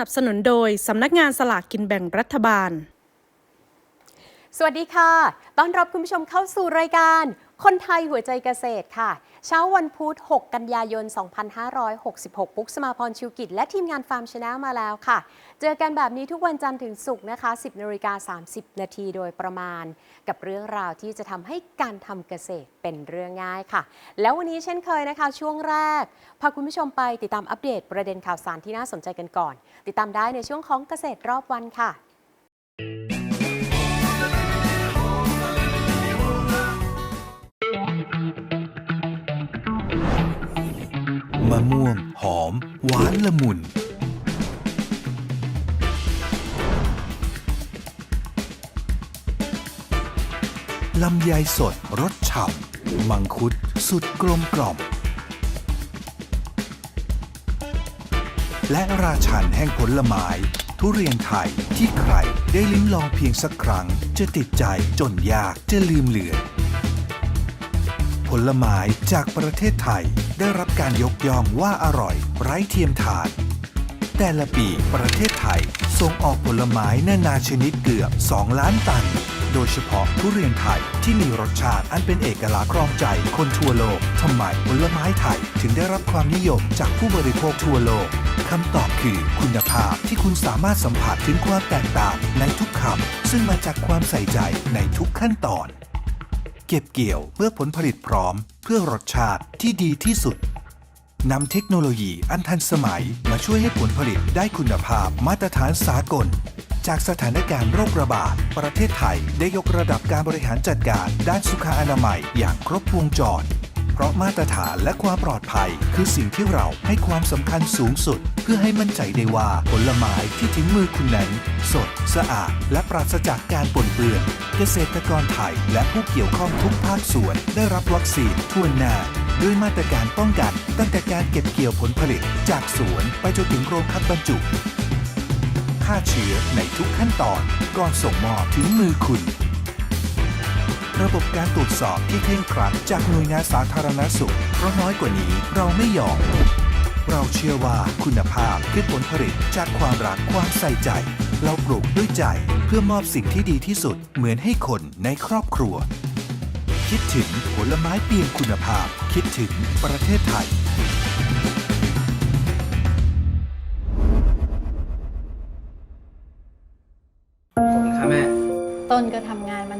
นับสนุนโดย สำนักงานสลากกินแบ่งรัฐบาล สวัสดีค่ะ ต้อนรับคุณผู้ชมเข้าสู่รายการ คนไทยหัวใจเกษตรค่ะ เช้าวันพุธ 6 กันยายน 2566 ปุ๊กสมาพรชิวกิจ และทีมงานฟาร์มชนะมาแล้วค่ะ เจอกันแบบนี้ทุกวันจันทร์ถึงศุกร์นะคะ 10นาฬิกา30 นาทีโดยประมาณ กับเรื่องราวที่จะทำให้การทำเกษตรเป็นเรื่องง่ายค่ะ แล้ววันนี้เช่นเคยนะคะ ช่วงแรก พาคุณผู้ชมไปติดตามอัปเดตประเด็นข่าวสารที่น่าสนใจกันก่อน ติดตามได้ในช่วงของเกษตรรอบวันค่ะ ม่วง หอม หวานละมุน ลำไยสดรสฉ่ำมังคุดสุดกลมกล่อม และราชันแห่งผลไม้ทุเรียนไทยที่ใครได้ลิ้มลองเพียงสักครั้ง จะติดใจจนยากจะลืมเลือน ผลไม้จากประเทศไทย ได้รับการยกย่องว่าอร่อย ไร้เทียมทาน แต่ละปีประเทศไทยส่งออกผลไม้นานาชนิดเกือบ 2 ล้านตัน โดยเฉพาะทุเรียนไทยที่มีรสชาติอันเป็นเอกลักษณ์ครองใจคนทั่วโลกทำไมผลไม้ไทยถึงได้รับความนิยมจากผู้บริโภคทั่วโลกคำตอบคือคุณภาพที่คุณสามารถสัมผัสถึงความแตกต่างในทุกคำซึ่งมาจากความใส่ใจในทุกขั้นตอน เก็บเกี่ยวเมื่อผลผลิตพร้อม เพื่อรสชาติที่ดีที่สุดนำเทคโนโลยีอันทันสมัยมาช่วยให้ผลผลิตได้คุณภาพมาตรฐานสากล จากสถานการณ์โรคระบาด ประเทศไทยได้ยกระดับการบริหารจัดการด้านสุขอนามัยอย่างครบวงจร ราะมาตรฐานและความปลอดภัย คือสิ่งที่เราให้ความสำคัญสูงสุด เพื่อให้มั่นใจได้ว่าผลไม้ที่ถึงมือคุณนั้นสด สะอาด และปราศจากการปนเปื้อน เกษตรกรไทยและผู้เกี่ยวข้องทุกภาคส่วน ได้รับวัคซีนทั่วหน้าด้วยมาตรการป้องกัน ตั้งแต่การเก็บเกี่ยวผลผลิต จากสวนไปจนถึงโรงคัดบรรจุฆ่าเชื้อในทุกขั้นตอนก่อนส่งมอบถึงมือคุณ ระบบการตรวจสอบที่เคร่งครัดจากหน่วยงานสาธารณสุข เพราะน้อยกว่านี้เราไม่ยอม เราเชื่อว่าคุณภาพคือผลผลิตจากความรักความใส่ใจ เราปลูกด้วยใจเพื่อมอบสิ่งที่ดีที่สุดเหมือนให้คนในครอบครัว คิดถึงผลไม้เปียงคุณภาพ คิดถึงประเทศไทยครับแม่ ต้นก็ทำงานมานานแล้ว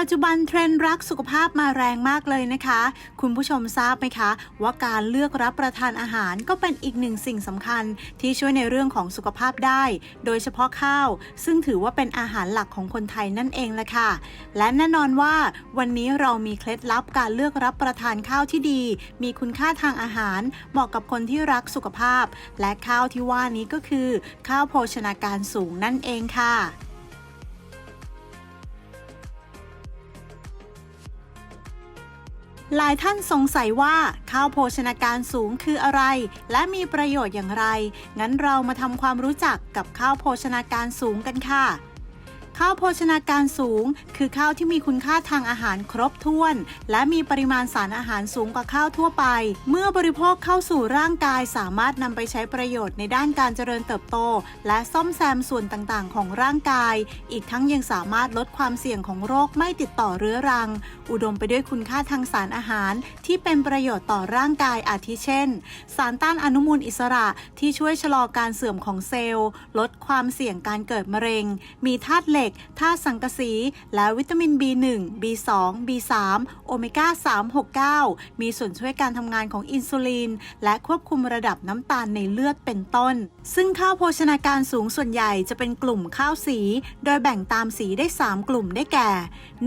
ปัจจุบันเทรนด์รักสุขภาพมาแรงมากเลยนะคะ คุณผู้ชมทราบไหมคะ ว่าการเลือกรับประทานอาหารก็เป็นอีกหนึ่งสิ่งสำคัญ ที่ช่วยในเรื่องของสุขภาพได้ โดยเฉพาะข้าว ซึ่งถือว่าเป็นอาหารหลักของคนไทยนั่นเองแหละค่ะ และแน่นอนว่า วันนี้เรามีเคล็ดลับการเลือกรับประทานข้าวที่ดี มีคุณค่าทางอาหารเหมาะกับคนที่รักสุขภาพ และข้าวที่ว่านี้ก็คือ ข้าวโภชนาการสูงนั่นเองค่ะ หลายท่านสงสัยว่าข้าวโภชนาการสูงคืออะไร และมีประโยชน์อย่างไร งั้นเรามาทำความรู้จักกับข้าวโภชนาการสูงกันค่ะ ข้าวโภชนาการสูง คือข้าวที่มีคุณค่าทางอาหารครบถ้วน และมีปริมาณสารอาหารสูงกว่าข้าวทั่วไป เมื่อบริโภคเข้าสู่ร่างกายสามารถนำไปใช้ประโยชน์ในด้านการเจริญเติบโต และซ่อมแซมส่วนต่างๆ ของร่างกาย อีกทั้งยังสามารถลดความเสี่ยงของโรคไม่ติดต่อเรื้อรัง อุดมไปด้วยคุณค่าทางสารอาหารที่เป็นประโยชน์ต่อร่างกายอาทิเช่น สารต้านอนุมูลอิสระที่ช่วยชะลอการเสื่อมของเซลล์ ลดความเสี่ยงการเกิดมะเร็ง มีธาตุเหล็กธาตุสังกะสี และวิตามิน B1 B2 B3 โอเมก้า 369 มีส่วนช่วยการทำงานของอินซูลิน และควบคุมระดับน้ำตาลในเลือดเป็นต้น ซึ่งข้าวโภชนาการสูงส่วนใหญ่จะเป็นกลุ่มข้าวสี โดยแบ่งตามสีได้ 3 กลุ่มได้แก่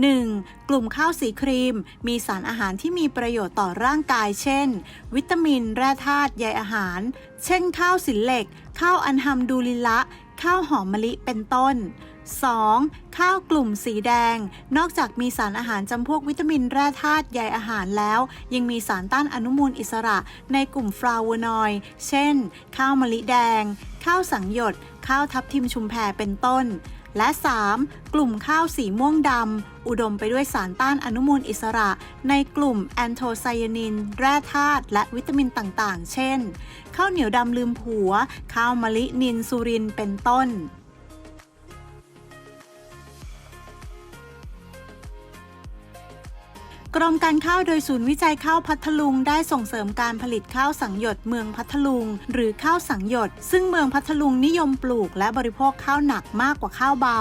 1. กลุ่มข้าวสีครีม มีสารอาหารที่มีประโยชน์ต่อร่างกาย เช่น วิตามิน แร่ธาตุใยอาหาร เช่นข้าวสินเหล็ก ข้าวอันฮัมดูลิละ ข้าวหอมมะลิเป็นต้น 2. ข้าวกลุ่มสีแดง นอกจากมีสารอาหารจำพวกวิตามินแร่ธาตุใยอาหารแล้ว ยังมีสารต้านอนุมูลอิสระในกลุ่มฟลาวนอยด์เช่น ข้าวมะลิแดง ข้าวสังหยด ข้าวทับทิมชุมแพเป็นต้นและ 3. กลุ่มข้าวสีม่วงดำ อุดมไปด้วยสารต้านอนุมูลอิสระ ในกลุ่มแอนโทไซยานิน แร่ธาตุและวิตามินต่างๆ เช่น ข้าวเหนียวดำลืมผัว ข้าวมะลินินซูรินเป็นต้น กรมการข้าวโดยศูนย์วิจัยข้าวพัทลุงได้ส่งเสริมการผลิตข้าวสังหยดเมืองพัทลุง หรือข้าวสังหยด ซึ่งเมืองพัทลุงนิยมปลูกและบริโภคข้าวหนักมากกว่าข้าวเบา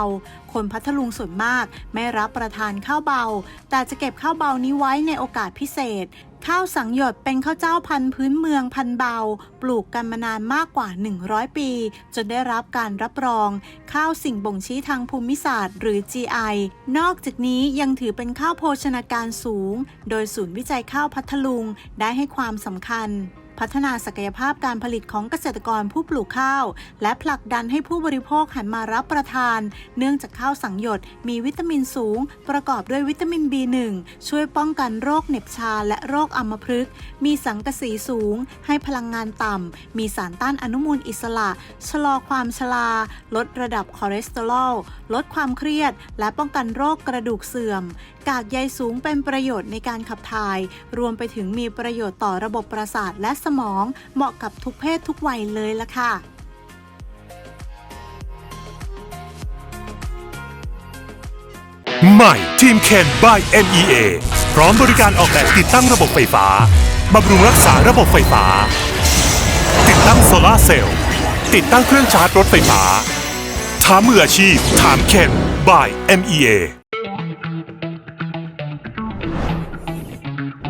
คนพัทลุงส่วนมาก ไม่รับประทานข้าวเบา แต่จะเก็บข้าวเบานี้ไว้ในโอกาสพิเศษ ข้าวสังหยดเป็นข้าวเจ้าพันธุ์พื้นเมืองพันธุ์เบา ปลูกกันมานานมากกว่า 100 ปี จนได้รับการรับรอง ข้าวสิ่งบ่งชี้ทางภูมิศาสตร์ หรือ GI นอกจากนี้ยังถือเป็นข้าวโภชนาการสูง โดยศูนย์วิจัยข้าวพัทลุงได้ให้ความสำคัญ พัฒนาศักยภาพการผลิตของเกษตรกรผู้ปลูกข้าว และผลักดันให้ผู้บริโภคหันมารับประทาน เนื่องจากข้าวสังหยดมีวิตามินสูง ประกอบด้วยวิตามิน B1 ช่วยป้องกันโรคเหน็บชาและโรคอัมพฤกษ์มีสังกะสีสูง ให้พลังงานต่ำ มีสารต้านอนุมูลอิสระ ชะลอความชรา ลดระดับคอเลสเตอรอล ลดความเครียด และป้องกันโรคกระดูกเสื่อม กากใยสูงเป็นประโยชน์ในการขับถ่าย รวมไปถึงมีประโยชน์ต่อระบบประสาทและสมอง เหมาะกับทุกเพศทุกวัยเลยล่ะค่ะใหม่ทีมเคน by NEA พร้อมบริการออกแบบติดตั้งระบบไฟฟ้าบำรุงรักษาระบบไฟฟ้า ติดตั้งโซลาร์เซลล์ติดตั้งเครื่องชาร์จรถไฟฟ้า ถามมืออาชีพ ถามเคน by NEA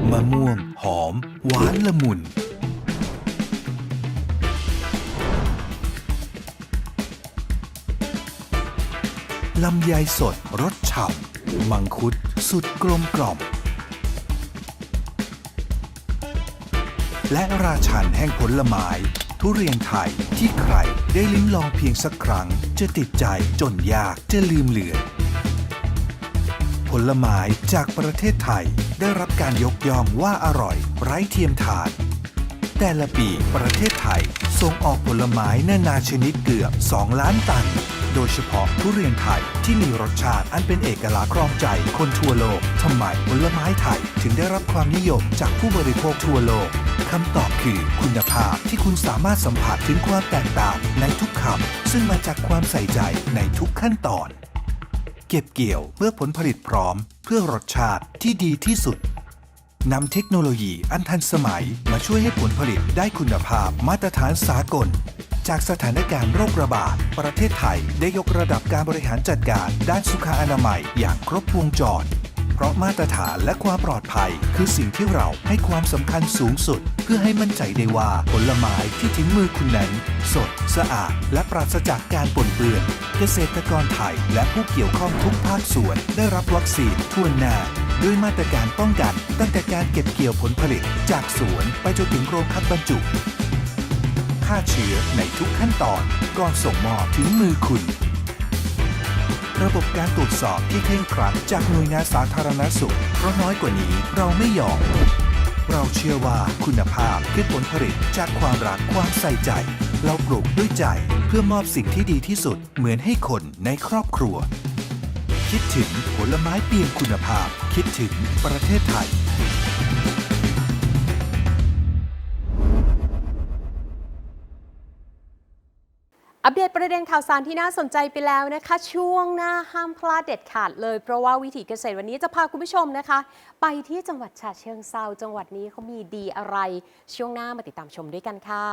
มะม่วงหอม หวานละมุน ลำไยสดรสฉ่ำมังคุดสุดกลมกล่อม และราชันแห่งผลไม้ทุเรียนไทยที่ใครได้ลิ้มลองเพียงสักครั้ง จะติดใจจนยากจะลืมเลือนผลไม้จากประเทศไทยได้รับการยกย่องว่าอร่อย ไร้เทียมทาน แต่ละปีประเทศไทยส่งออกผลไม้นานาชนิดเกือบ 2 ล้านตัน โดยเฉพาะทุเรียนไทยที่มีรสชาติอันเป็นเอกลักษณ์ครองใจคนทั่วโลกทำไมผลไม้ไทยถึงได้รับความนิยมจากผู้บริโภคทั่วโลกคำตอบคือคุณภาพที่คุณสามารถสัมผัสถึงความแตกต่างในทุกคำซึ่งมาจากความใส่ใจในทุกขั้นตอน เก็บเกี่ยวเมื่อผลผลิตพร้อม เพื่อรสชาติที่ดีที่สุดนำเทคโนโลยีอันทันสมัยมาช่วยให้ผลผลิตได้คุณภาพมาตรฐานสากล จากสถานการณ์โรคระบาด ประเทศไทยได้ยกระดับการบริหารจัดการ ด้านสุขอนามัยอย่างครบวงจร เพราะมาตรฐานและความปลอดภัย คือสิ่งที่เราให้ความสำคัญสูงสุด เพื่อให้มั่นใจได้ว่าผลไม้ที่ถึงมือคุณนั้น สด สะอาด และปราศจากการปนเปื้อน เกษตรกรไทยและผู้เกี่ยวข้องทุกภาคส่วน ได้รับวัคซีนทั่วหน้าด้วยมาตรการป้องกันตั้งแต่การเก็บเกี่ยวผลผลิต จากสวนไปจนถึงโรงคัดบรรจุ ฆ่าเชื้อในทุกขั้นตอนก่อนส่งมอบถึงมือคุณ ระบบการตรวจสอบที่เคร่งครัดจากหน่วยงานสาธารณสุข เพราะน้อยกว่านี้เราไม่ยอม เราเชื่อว่าคุณภาพคือผลผลิตจากความรักความใส่ใจ เราปลูกด้วยใจเพื่อมอบสิ่งที่ดีที่สุดเหมือนให้คนในครอบครัว คิดถึงผลไม้เปียงคุณภาพ คิดถึงประเทศไทย อัปเดตประเด็นข่าวสารที่น่าสนใจไปแล้วนะคะ ช่วงหน้าห้ามพลาดเด็ดขาดเลย เพราะว่าวิถีเกษตรวันนี้จะพาคุณผู้ชมนะคะ ไปที่จังหวัดฉะเชิงเซาจังหวัดนี้เขามีดีอะไร ช่วงหน้ามาติดตามชมด้วยกันค่ะ